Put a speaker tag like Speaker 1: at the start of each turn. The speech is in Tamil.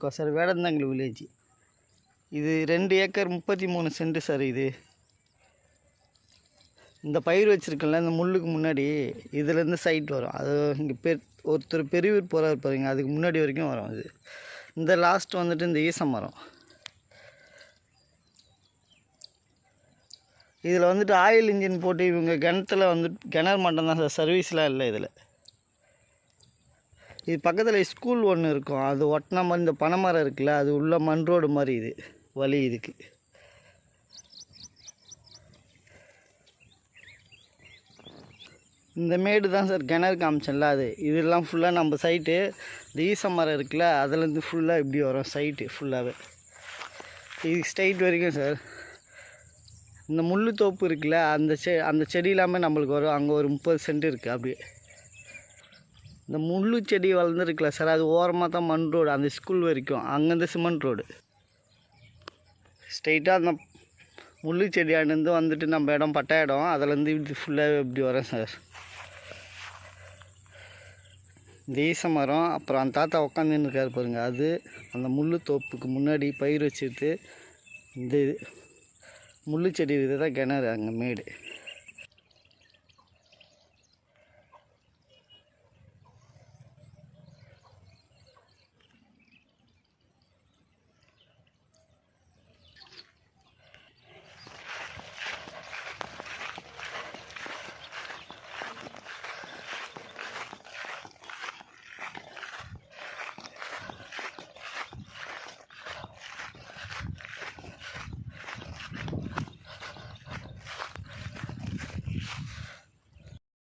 Speaker 1: இருக்கோம் சார்? வேடந்தாங்கல் வில்லேஜ். இது ரெண்டு ஏக்கர் முப்பத்தி மூணு சென்ட் சார் இது. இந்த பயிர் வச்சுருக்கல இந்த முள்ளுக்கு முன்னாடி இதுலேருந்து சைட் வரும். அது இங்கே பெ ஒருத்தர் பெரியவர் போகிறாரு பாருங்க அதுக்கு முன்னாடி வரைக்கும் வரும் இது. இந்த லாஸ்ட் வந்துட்டு இந்த ஈச மரம். இதில் வந்துட்டு ஆயில் இன்ஜின் போட்டு இவங்க கிணத்துல வந்துட்டு கிணறு மட்டும் தான் சார் சர்வீஸ்லாம் இல்லை இதில். இது பக்கத்தில் ஸ்கூல் ஒன்று இருக்கும். அது ஒட்டின மாதிரி இந்த பனைமரம் இருக்குல்ல அது உள்ள மண் ரோடு மாதிரி இது. வழி இதுக்கு. இந்த மேடு தான் சார் கிணறு காமிச்சல அது. இதெல்லாம் ஃபுல்லாக நம்ம சைட்டு இந்த ஈச மரம் இருக்குல்ல அதுலேருந்து ஃபுல்லாக இப்படி வரும் சைட்டு ஃபுல்லாகவே இது ஸ்ட்ரைட் வரைக்கும் சார். இந்த முள்ளு தோப்பு இருக்குல்ல அந்த செ அந்த செடி இல்லாமல் நம்மளுக்கு வரும் அங்கே ஒரு முப்பது சென்ட் இருக்குது அப்படியே. இந்த முள்ளு செடி வளர்ந்துருக்குல்ல சார் அது ஓரமாக தான் மண் ரோடு அந்த ஸ்கூல் வரைக்கும். அங்கேருந்து சிமெண்ட் ரோடு ஸ்ட்ரெயிட்டாக அந்த முள்ளு செடியாண்டு வந்துட்டு நம்ம இடம் பட்டா இடம் அதுலேருந்து இப்படி ஃபுல்லாக இப்படி வரேன் சார். தேச மரம் அப்புறம் அந்த தாத்தா உட்காந்துன்னு இருக்கார் பாருங்கள் அது அந்த முள்ளு தோப்புக்கு முன்னாடி பயிர் வச்சுட்டு இந்த இது முள்ளு செடி இதுதான் கிணறு அங்கே மேடு.